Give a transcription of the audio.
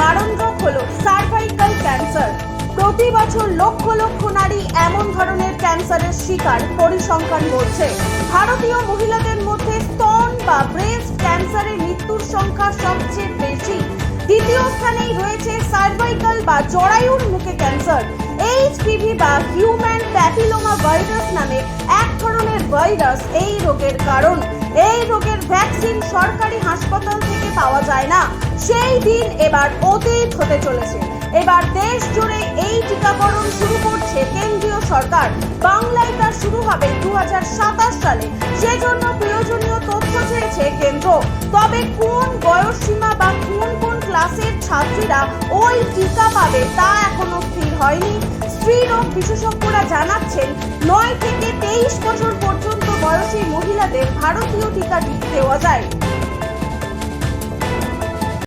মারণরোগ হলো cervical cancer প্রতি বছর লক্ষ লক্ষ নারী এমন ধরনের ক্যান্সারের শিকার পরিসংখ্যান বলছে। ভারতীয় মহিলাদের মধ্যে স্তন বা ব্রেস্ট ক্যান্সারের মৃত্যুর সংখ্যা সবচেয়ে বেশি। দ্বিতীয় স্থানেই রয়েছে সার্ভাইকাল বা জরায়ুর মুখে ক্যান্সার। এইচপিভি বা হিউম্যান প্যাপিলোমা ভাইরাস নামে এক ধরনের ভাইরাস, এই রোগের কারণ। এই রোগের ভ্যাকসিন সরকারি হাসপাতাল থেকে পাওয়া যায় না। সেই দিন এবার অতীত হতে চলেছে। এবার দেশ জুড়ে এই টিকাকরণ শুরু করছে কেন্দ্রীয় সরকার। বাংলায় তা শুরু হবে দু হাজার সাতাশ সালে। সেজন্য প্রয়োজনীয় তথ্য চেয়েছে কেন্দ্র। তবে কোন বয়স সীমা ছাত্রীরা ওই টিকা পাবে, তা এখনও স্থির হয়নি। স্ত্রী রোগ বিশেষজ্ঞরা জানাচ্ছেন, নয় থেকে তেইশ বছর পর্যন্ত বয়সী মহিলাদের ভারতীয় টিকা দেওয়া যায়।